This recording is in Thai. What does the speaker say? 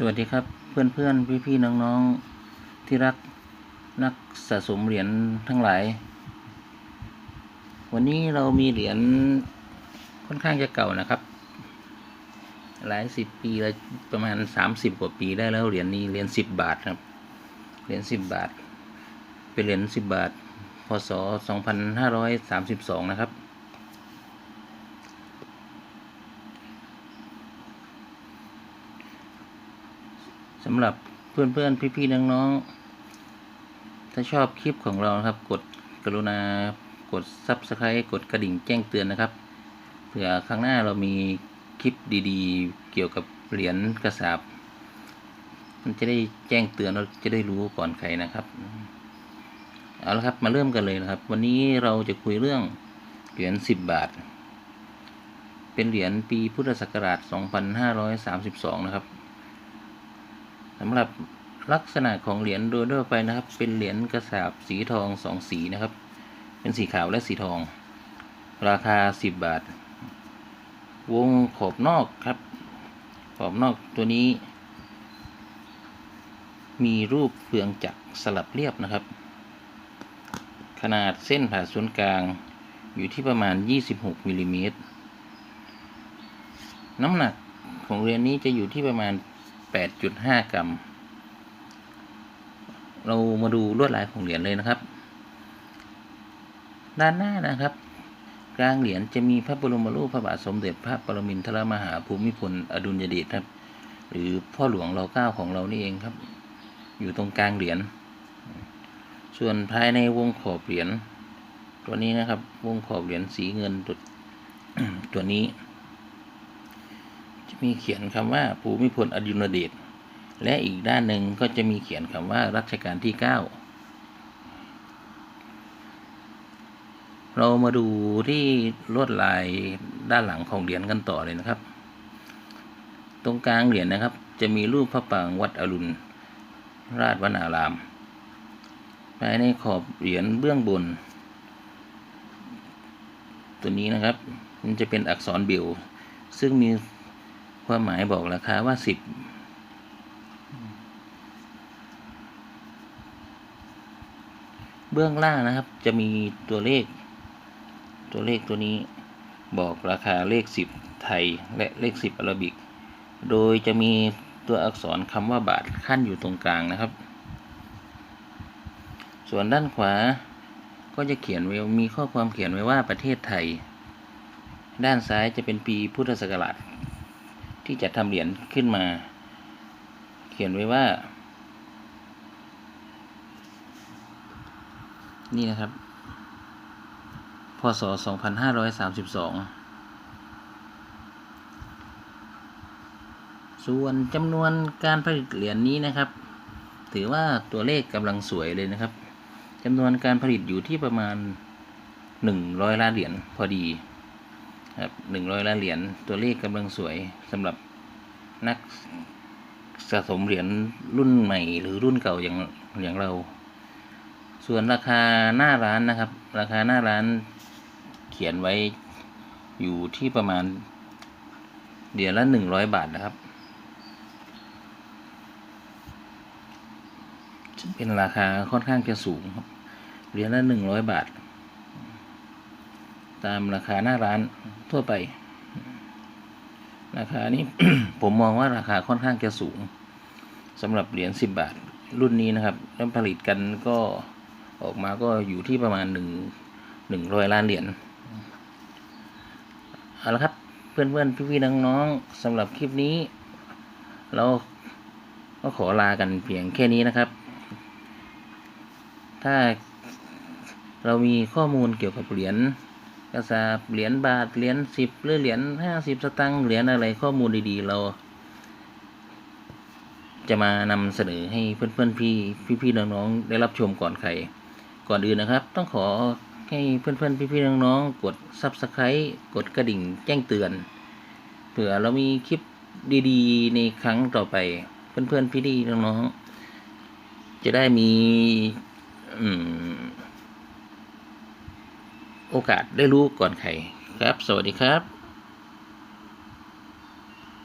สวัสดีครับเพื่อนเพื่อนพี่พี่ๆน้องที่รักนักสะสมเหรียญทั้งหลาย วันนี้เรามีเหรียญค่อนข้างจะเก่านะครับ หลายสิบปีแล้วประมาณสามสิบกว่าปีได้แล้วเหรียญนี้เหรียญสิบบาทครับเหรียญสิบบาท เป็นเหรียญสิบบาทพศสองพันห้าร้อยสามสิบสองนะครับ สำหรับเพื่อนเพื่อนพี่พี่ๆน้องๆถ้าชอบคลิปของเรานะครับ กดกรุณากด Subscribe กดกระดิ่งแจ้งเตือนนะครับเผื่อครั้งหน้าเรามีคลิปดีๆ เกี่ยวกับเหรียญกระสาบมันจะได้แจ้งเตือนเราจะได้รู้ก่อนใครนะครับเอาละครับมาเริ่มกันเลยนะครับ วันนี้เราจะคุยเรื่องเหรียญ10 บาท เป็นเหรียญปีพุทธศักราช 2532 นะครับ สำหรับลักษณะของเหรียญโดยทั่วไปนะครับ เป็นเหรียญกระสาบสีทองสองสีนะครับ เป็นสีขาวและสีทอง ราคา 10 บาท วงขอบนอกครับ ขอบนอกตัวนี้ มีรูปเฟืองจักรสลับเรียบนะครับ ขนาดเส้นผ่าศูนย์กลางอยู่ที่ประมาณ 26มิลลิเมตรน้ำหนักของเหรียญนี้จะอยู่ที่ประมาณ 8.5 กรัม เรามาดูลวดลายของเหรียญเลยนะครับ ด้านหน้านะครับ กลางเหรียญจะมีพระบรมรูปพระบาทสมเด็จพระปรมินทรมหาภูมิพลอดุลยเดชครับ หรือพ่อหลวงเราเก้าของเรานี่เองครับ อยู่ตรงกลางเหรียญ ส่วนภายในวงขอบเหรียญตัวนี้นะครับ วงขอบเหรียญสีเงินตัวตัวนี้ จะมีเขียนคำว่าภูมิพลอดุลยเดชและอีกด้านหนึ่งก็จะมีเขียนคำว่ารัชกาลที่เก้าเรามาดูที่ลวดลายด้านหลังของเหรียญกันต่อเลยนะครับ ตรงกลางเหรียญนะครับ จะมีรูปพระปรางวัดอรุณ ราชวนารามภายในขอบเหรียญเบื้องบน ตัวนี้นะครับ มันจะเป็นอักษรบิวซึ่งมี ความหมายบอกราคาว่าสิบเบื้องล่างนะครับ จะมีตัวเลข ตัวเลขตัวนี้บอกราคาเลขสิบไทยและเลขสิบอาราบิก โดยจะมีตัวอักษรคำว่าบาทขั้นอยู่ตรงกลางนะครับ ส่วนด้านขวาก็จะเขียนไว้มีข้อความเขียนไว้ว่าประเทศไทย ด้านซ้ายจะเป็นปีพุทธศักราช ที่จะทำเหรียญขึ้นมา เขียนไว้ว่า นี่นะครับ พศ 2532ส่วนจำนวนการผลิตเหรียญนี้นะครับ ถือว่าตัวเลขกำลังสวยเลยนะครับจำนวนการผลิตอยู่ที่ประมาณ 100 ล้านเหรียญพอดี ครับหนึ่งร้อยล้านเหรียญตัวเลขกำลังสวยสำหรับนักสะสมเหรียญรุ่นใหม่หรือรุ่นเก่าอย่างอย่างเรา ส่วนราคาหน้าร้านนะครับ ราคาหน้าร้านเขียนไว้อยู่ที่ประมาณเหรียญละหนึ่งร้อยบาทนะครับเป็นราคาค่อนข้างจะสูงครับเหรียญละหนึ่งร้อยบาท ตามราคาหน้าร้านทั่วไป ราคานี้ ผมมองว่าราคาค่อนข้างจะสูงสำหรับเหรียญสิบบาท รุ่นนี้นะครับแล้วผลิตกันก็ออกมาก็อยู่ที่ประมาณหนึ่งหนึ่งร้อยล้านเหรียญเอาละครับ เพื่อนเพื่อนพี่พี่ๆน้องๆสำหรับคลิปนี้ เราก็ขอลากันเพียงแค่นี้นะครับ ถ้าเรามีข้อมูลเกี่ยวกับเหรียญ กระสาบเหรียญบาทเหรียญสิบหรือเหรียญห้าสิบสตังค์เหรียญอะไรข้อมูลดีๆ เรา จะมานำเสนอให้เพื่อนๆพี่พี่ๆน้องๆได้รับชมก่อนใคร ก่อนอื่นนะครับ ต้องขอให้เพื่อนๆพี่ๆน้องๆกด Subscribe กดกระดิ่งแจ้งเตือนเผื่อเรามีคลิปดีๆ ในครั้งต่อไป เพื่อนๆพี่ๆน้องๆจะได้มี อืม โอกาสได้รู้ก่อนใครครับ สวัสดีครับ